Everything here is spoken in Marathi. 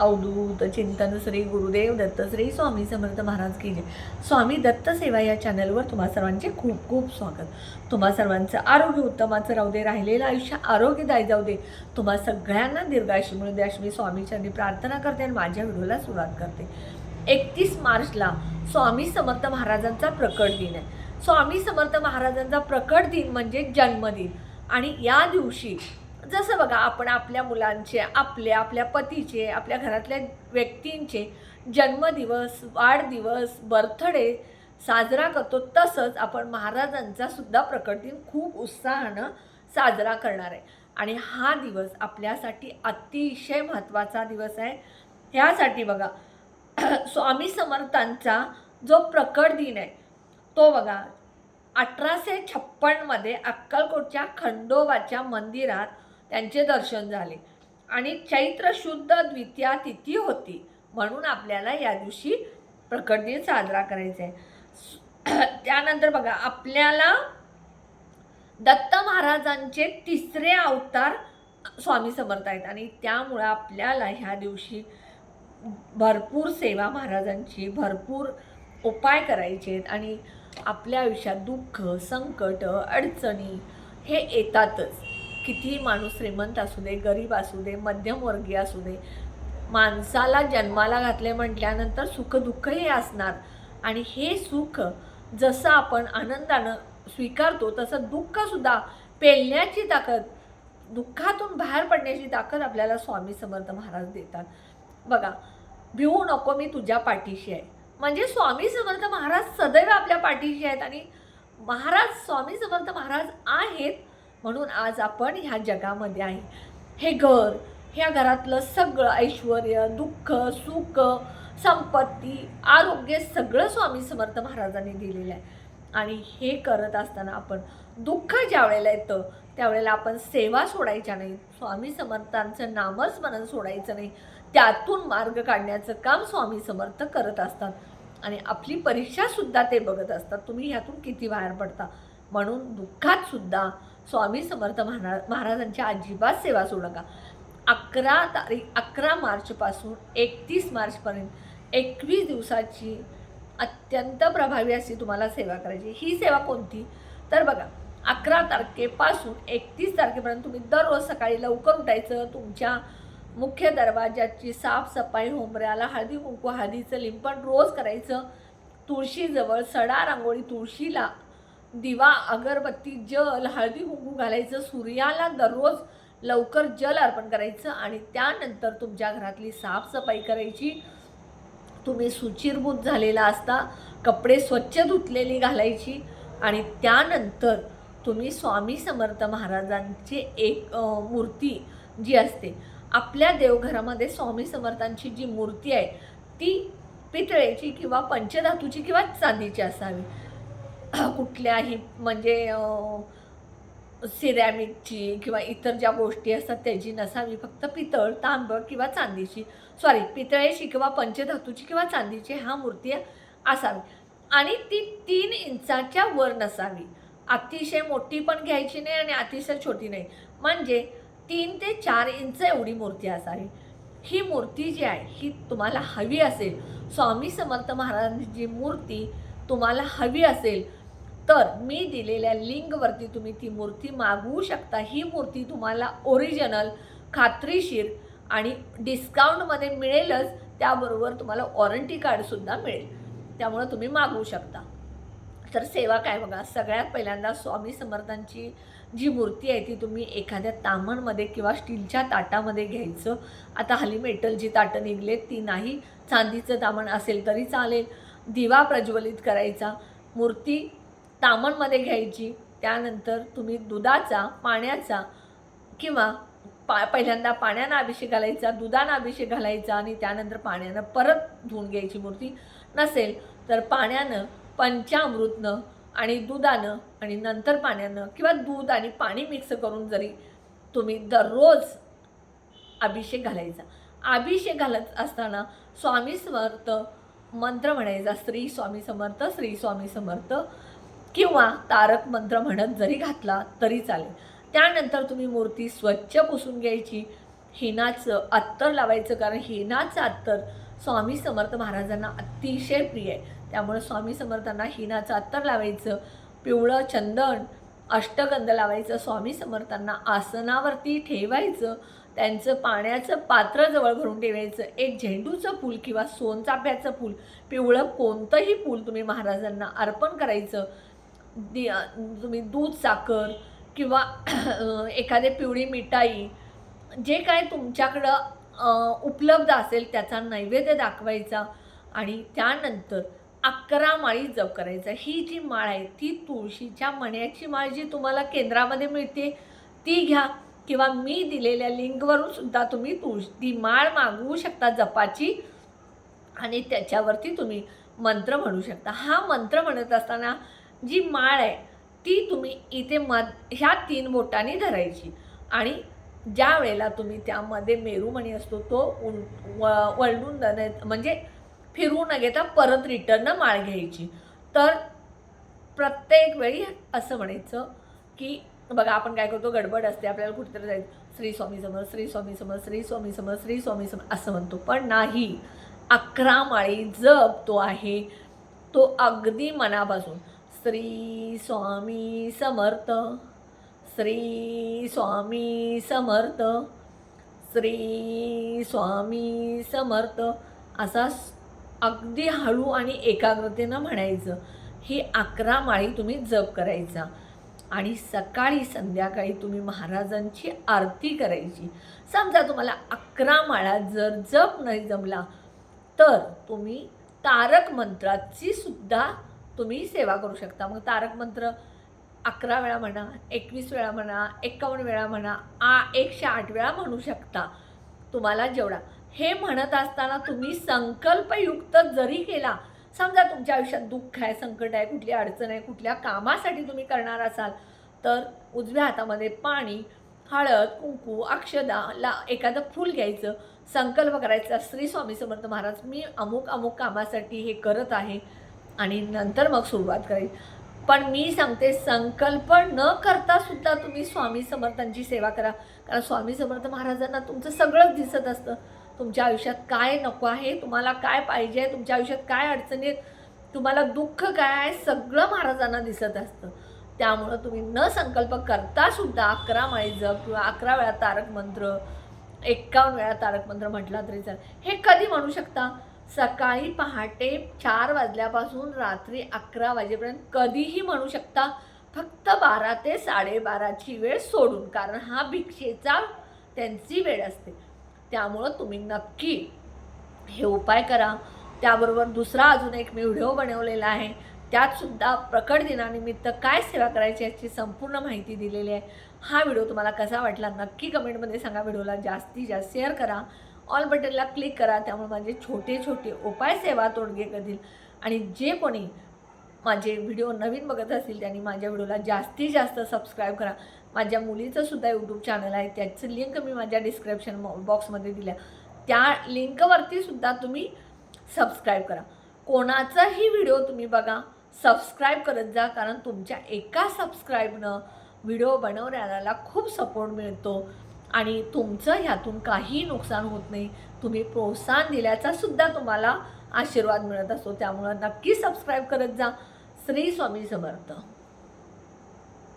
अवधूत चिंतन श्री गुरुदेव दत्तश्री स्वामी समर्थ महाराज की स्वामी दत्त सेवा या चॅनलवर तुम्हा सर्वांचे खूप खूप स्वागत. तुम्हा सर्वांचं आरोग्य उत्तमाचं राहू दे राहिलेलं आयुष्य आरोग्यदायी जाऊ दे. तुम्हा सगळ्यांना दीर्घायुष्य मिळू दे अशी मी स्वामीच्यांनी प्रार्थना करते आणि माझ्या व्हिडिओला सुरुवात करते. एकतीस मार्चला स्वामी समर्थ महाराजांचा प्रकट दिन आहे. स्वामी समर्थ महाराजांचा प्रकट दिन म्हणजे जन्मदिन. आणि या दिवशी जसं बघा आपण आपल्या मुलांचे आपले आपल्या पतीचे आपल्या घरातल्या व्यक्तींचे जन्मदिवस वाढदिवस बर्थडे साजरा करतो तसंच आपण महाराजांचा सुद्धा प्रकट दिन खूप उत्साहानं साजरा करणार आहे. आणि हा दिवस आपल्यासाठी अतिशय महत्त्वाचा दिवस आहे. ह्यासाठी बघा स्वामी समर्थांचा जो प्रकट दिन आहे तो बघा अठराशे छप्पनमध्ये अक्कलकोटच्या खंडोबाच्या मंदिरात त्यांचे दर्शन झाले. आणि चैत्र शुद्ध द्वितीया तिथी होती. म्हणून आपल्याला या दिवशी प्रकट दिन साजरा करायचा आहे. त्यानंतर बघा आपल्याला दत्त महाराजांचे तिसरे अवतार स्वामी समर्थ आहेत. आणि त्यामुळं आपल्याला ह्या दिवशी भरपूर सेवा महाराजांची भरपूर उपाय करायचे आहेत. आणि आपल्या आयुष्यात दुःख संकट अडचणी हे येतातच. कितीही माणूस श्रीमंत असू दे गरीब असू दे मध्यमवर्गीय असू दे माणसाला जन्माला घातले म्हटल्यानंतर सुखदुःखही असणार. आणि हे सुख जसं आपण आनंदानं स्वीकारतो तसं दुःखसुद्धा पेलण्याची ताकद दुःखातून बाहेर पडण्याची ताकद आपल्याला स्वामी समर्थ महाराज देतात. बघा भिवू नको मी तुझ्या पाठीशी आहे. म्हणजे स्वामी समर्थ महाराज सदैव आपल्या पाठीशी आहेत आणि महाराज स्वामी समर्थ महाराज आहेत म्हणून आज आपण ह्या जगामध्ये आहे. हे घर ह्या घरातलं सगळं ऐश्वर दुःख सुख संपत्ती आरोग्य सगळं स्वामी समर्थ महाराजांनी दिलेलं आहे. आणि हे करत असताना आपण दुःख ज्या वेळेला येतं त्यावेळेला आपण सेवा सोडायच्या नाही. स्वामी समर्थांचं नामस्मरण सोडायचं नाही. त्यातून मार्ग काढण्याचं काम स्वामी समर्थ करत असतात. आणि आपली परीक्षासुद्धा ते बघत असतात. तुम्ही ह्यातून किती बाहेर पडता? म्हणून दुःखातसुद्धा स्वामी समर्थ महारा महाराजांची अजिबात सेवा सोडू नका. अकरा तारीख अकरा मार्चपासून एकतीस मार्चपर्यंत एकवीस दिवसाची अत्यंत प्रभावी अशी तुम्हाला सेवा करायची. ही सेवा कोणती? तर बघा अकरा तारखेपासून एकतीस तारखेपर्यंत तुम्ही दररोज सकाळी लवकर उठायचं. तुमच्या मुख्य दरवाजाची साफसफाई होंबऱ्याला हळदी कुंकू हळदीचं लिंपण रोज करायचं. तुळशीजवळ सडा रांगोळी तुळशीला दिवा अगरबत्ती जल हळदी कुंकू घालायचं सूर्याला दररोज लवकर जल अर्पण करायचं आणि त्यानंतर तुमच्या घरातली साफसफाई करायची. तुम्ही सुचिरभूत झालेला असता कपडे स्वच्छ धुतलेली घालायची आणि त्यानंतर तुम्ही स्वामी समर्थ महाराजांची एक मूर्ती जी असते आपल्या देवघरामध्ये स्वामी समर्थांची जी मूर्ती आहे ती पितळेची किंवा पंचधातूची किंवा चांदीची असावी. कुठल्याही म्हणजे सिरॅमिकची किंवा इतर ज्या गोष्टी असतात त्याची नसावी. फक्त पितळ तांब किंवा चांदीची. सॉरी पितळेची किंवा पंचधातूची किंवा चांदीची हा मूर्ती असावी. आणि ती तीन इंचाच्या वर नसावी. अतिशय मोठी पण घ्यायची नाही आणि अतिशय छोटी नाही. म्हणजे तीन ते चार इंच एवढी मूर्ती असावी. ही मूर्ती जी आहे ही तुम्हाला हवी असेल. स्वामी समर्थ महाराजांची जी मूर्ती तुम्हाला हवी असेल तर मी दिलेल्या लिंकवरती तुम्ही ती मूर्ती मागवू शकता. ही मूर्ती तुम्हाला ओरिजिनल खात्रीशीर आणि डिस्काउंटमध्ये मिळेलच त्याबरोबर तुम्हाला वॉरंटी कार्डसुद्धा मिळेल. त्यामुळं तुम्ही मागवू शकता. तर सेवा काय बघा सगळ्यात पहिल्यांदा स्वामी समर्थांची जी मूर्ती आहे ती तुम्ही एखाद्या तामणमध्ये किंवा स्टीलच्या ताटामध्ये घ्यायचं. आता हल्ली मेटलची ताटं निघलेत ती नाही. चांदीचं तामण असेल तरी चालेल. दिवा प्रज्वलित करायचा. मूर्ती तामणमध्ये घ्यायची त्यानंतर तुम्ही दुधाचा पाण्याचा किंवा पा पहिल्यांदा पाण्यानं अभिषेक घालायचा दुधानं अभिषेक घालायचा आणि त्यानंतर पाण्यानं परत धुवून घ्यायची मूर्ती नसेल तर पाण्यानं पंचामृतनं आणि दुधानं आणि नंतर पाण्यानं किंवा दूध आणि पाणी मिक्स करून जरी तुम्ही दररोज अभिषेक घालायचा. अभिषेक घालत असताना स्वामी समर्थ मंत्र म्हणायचा स्त्री स्वामी समर्थ श्री स्वामी समर्थ. किंवा तारक मंत्र म्हणत जरी घातला तरी चालेल. त्यानंतर तुम्ही मूर्ती स्वच्छ पुसून घ्यायची. हेनाचं अत्तर लावायचं कारण हेनाचं अत्तर स्वामी समर्थ महाराजांना अतिशय प्रिय आहे. त्यामुळे स्वामी समर्थांना हिनाचं अत्तर लावायचं पिवळं चंदन अष्टगंध लावायचं स्वामी समर्थांना आसनावरती ठेवायचं त्यांचं पाण्याचं पात्र जवळ भरून ठेवायचं एक झेंडूचं फूल किंवा सोनचाफ्याचं फूल पिवळं कोणतंही फूल तुम्ही महाराजांना अर्पण करायचं दि तुम्ही दूध साखर किंवा एखादे पिवळी मिठाई जे काय तुमच्याकडं उपलब्ध असेल त्याचा नैवेद्य दाखवायचा आणि त्यानंतर अकरा माळी जप करायचा. ही जी माळ आहे ती तुळशीच्या मण्याची माळ जी तुम्हाला केंद्रामध्ये मिळते ती घ्या किंवा मी दिलेल्या लिंकवरून सुद्धा तुम्ही तुळशी ती माळ मागवू शकता जपाची आणि त्याच्यावरती तुम्ही मंत्र म्हणू शकता. हा मंत्र म्हणत असताना जी माळ आहे ती तुम्ही इथे मध ह्या तीन बोटांनी धरायची. आणि ज्या वेळेला तुम्ही त्यामध्ये मेरूमणी असतो तो उल व वळून म्हणजे फिरू न घेता परत रिटर्न माळ घ्यायची. तर प्रत्येक वेळी असं म्हणायचं की बघा आपण काय करतो गडबड असते आपल्याला कुठेतरी जायचं श्री स्वामी समर श्री स्वामी समर श्री स्वामी समर श्री स्वामी समर असं म्हणतो. पण नाही. अकरा माळी जप तो आहे तो अगदी मनापासून. श्री स्वामी समर्थ श्री स्वामी समर्थ श्री स्वामी समर्थ. असा अगदी हळू आणि एकाग्रतेनं म्हणायचं. ही अकरा माळी तुम्ही जप करायचा. आणि सकाळी संध्याकाळी तुम्ही महाराजांची आरती करायची. समजा तुम्हाला अकरा माळा जर जप नाही जमला तर तुम्ही तारक मंत्राची सुद्धा तुम्ही सेवा करू शकता. मग तारक मंत्र अकरा वेळा म्हणा एकवीस वेळा म्हणा एकावन्न वेळा म्हणा आ एकशे आठ वेळा म्हणू शकता. तुम्हाला जेवढा. हे म्हणत असताना तुम्ही संकल्पयुक्त जरी केला समजा तुमच्या आयुष्यात दुःख आहे संकट आहे कुठली अडचण आहे कुठल्या कामासाठी तुम्ही करणार असाल तर उजव्या हातामध्ये पाणी हळद कुंकू अक्षदा ला एखादं फूल घ्यायचं. संकल्प करायचा. श्री स्वामी समर्थ महाराज मी अमुक अमुक कामासाठी हे करत आहे. आणि नंतर मग सुरुवात करायची पण मी सांगते संकल्प न करता सुद्धा तुम्ही स्वामी समर्थांची सेवा करा. कारण स्वामी समर्थ महाराजांना तुमचं सगळंच दिसत असतं. तुमच्या आयुष्यात काय नको आहे? तुम्हाला काय पाहिजे? तुमच्या आयुष्यात काय अडचणी आहेत? तुम्हाला दुःख काय आहे? सगळं महाराजांना दिसत असतं. त्यामुळं तुम्ही न संकल्प करता सुद्धा अकरा माळी जप किंवा अकरा वेळा तारक मंत्र एक्कावन्न वेळा तारक मंत्र म्हटला तरी चालेल. हे कधी म्हणू शकता? सकाळी पहाटे चार वाजल्यापासून रात्री अकरा वाजेपर्यंत कधीही म्हणू शकता फक्त बारा ते साडेबाराची वेळ सोडून कारण हा भिक्षेचा त्यांची वेळ असते. त्यामुळं तुम्ही नक्की हे उपाय करा. त्याबरोबर दुसरा अजून एक मी व्हिडिओ बनवलेला आहे. त्यातसुद्धा प्रकट दिनानिमित्त काय सेवा करायची याची संपूर्ण माहिती दिलेली आहे. हा व्हिडिओ तुम्हाला कसा वाटला नक्की कमेंटमध्ये सांगा. व्हिडिओला जास्तीत जास्त शेअर करा. ऑल बटनला क्लिक करा त्यामुळे माझे छोटे छोटे उपाय सेवा तोडगे करतील. आणि जे कोणी माझे व्हिडिओ नवीन बघत असतील त्यांनी माझ्या व्हिडिओला जास्तीत जास्त सबस्क्राईब करा. माझ्या मुलीचं सुद्धा यूट्यूब चॅनल आहे त्याचं लिंक मी माझ्या डिस्क्रिप्शन बॉक्समध्ये दिल्या. त्या लिंकवरती सुद्धा तुम्ही सबस्क्राईब करा. कोणाचाही व्हिडिओ तुम्ही बघा सबस्क्राईब करत जा कारण तुमच्या एका सबस्क्राईबनं व्हिडिओ बनवणाऱ्याला खूप सपोर्ट मिळतो. आणि तुमचं ह्यातून काही नुकसान होत नाही. तुम्ही प्रोत्साहन दिल्याचा सुद्धा तुम्हाला आशीर्वाद मिळत असतो. त्यामुळं नक्की सबस्क्राईब करत जा. श्री स्वामी समर्थ.